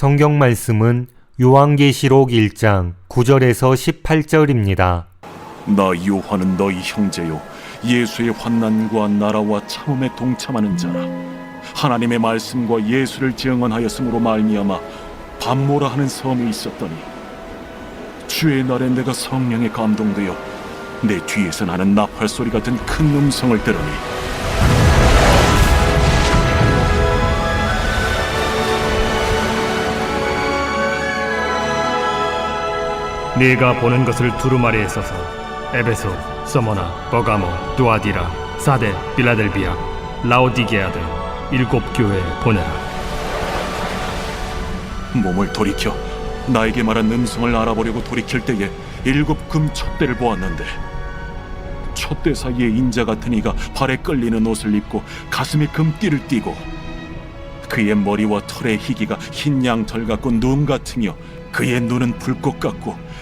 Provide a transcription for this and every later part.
성경 말씀은 요한계시록 1장 9절에서 18절입니다. 나 요한은 너희 형제요 예수의 환난과 나라와 참음에 동참하는 자라 하나님의 말씀과 예수를 증언하였으므로 말미암아 밤모라 하는 섬에 있었더니 주의 날에 내가 성령에 감동되어 내 뒤에서 나는 나팔 소리 같은 큰 음성을 들으니 네가 보는 것을 두루마리에 써서 에베소, 서머나, 버가모, 두아디라, 사데, 빌라델비아, 라오디게아 등 일곱 교회에 보내라. 몸을 돌이켜 나에게 말한 음성을 알아보려고 돌이킬 때에 일곱 금 촛대를 보았는데 촛대 사이에 인자 같은 이가 발에 끌리는 옷을 입고 가슴에 금띠를 띠고 그의 머리와 털의 희기가 흰 양털 같고 눈 같으며 그의 눈은 불꽃 같고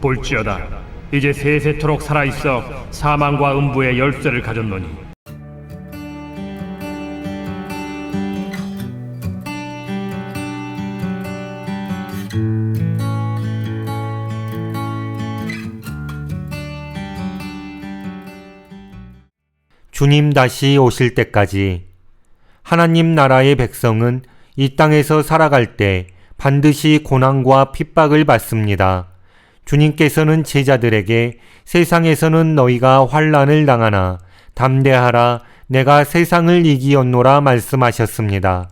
볼지어다. 이제 세세토록 살아있어 사망과 음부의 열쇠를 가졌노니 주님 다시 오실 때까지 하나님 나라의 백성은 이 땅에서 살아갈 때 반드시 고난과 핍박을 받습니다. 주님께서는 제자들에게 세상에서는 너희가 환란을 당하나 담대하라 내가 세상을 이기었노라 말씀하셨습니다.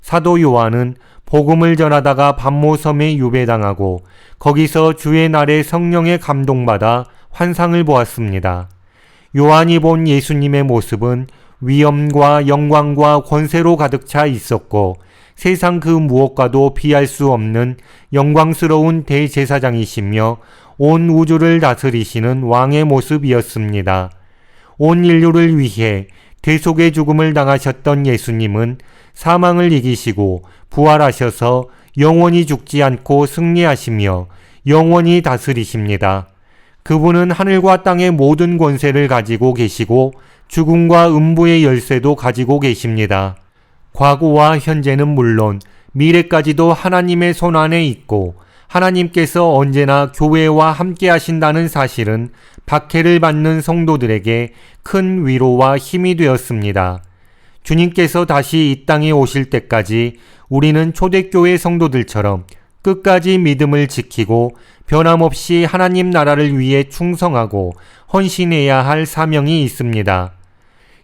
사도 요한은 복음을 전하다가 반모섬에 유배당하고 거기서 주의 날에 성령에 감동받아 환상을 보았습니다. 요한이 본 예수님의 모습은 위엄과 영광과 권세로 가득 차 있었고 세상 그 무엇과도 비할 수 없는 영광스러운 대제사장이시며 온 우주를 다스리시는 왕의 모습이었습니다. 온 인류를 위해 대속의 죽음을 당하셨던 예수님은 사망을 이기시고 부활하셔서 영원히 죽지 않고 승리하시며 영원히 다스리십니다. 그분은 하늘과 땅의 모든 권세를 가지고 계시고 죽음과 음부의 열쇠도 가지고 계십니다. 과거와 현재는 물론 미래까지도 하나님의 손 안에 있고 하나님께서 언제나 교회와 함께 하신다는 사실은 박해를 받는 성도들에게 큰 위로와 힘이 되었습니다. 주님께서 다시 이 땅에 오실 때까지 우리는 초대교회 성도들처럼 끝까지 믿음을 지키고 변함없이 하나님 나라를 위해 충성하고 헌신해야 할 사명이 있습니다.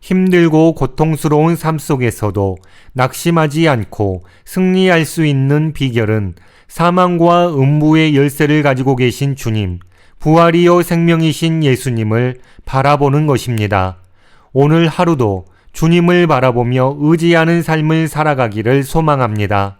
힘들고 고통스러운 삶 속에서도 낙심하지 않고 승리할 수 있는 비결은 사망과 음부의 열쇠를 가지고 계신 주님, 부활이요 생명이신 예수님을 바라보는 것입니다. 오늘 하루도 주님을 바라보며 의지하는 삶을 살아가기를 소망합니다.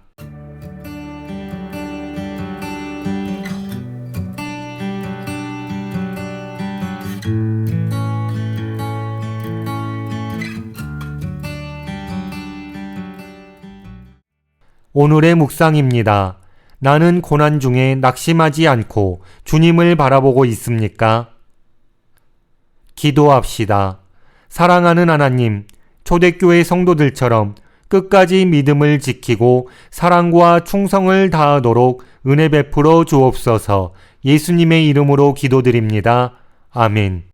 오늘의 묵상입니다. 나는 고난 중에 낙심하지 않고 주님을 바라보고 있습니까? 기도합시다. 사랑하는 하나님, 초대교회 성도들처럼 끝까지 믿음을 지키고 사랑과 충성을 다하도록 은혜 베풀어 주옵소서 예수님의 이름으로 기도드립니다. 아멘.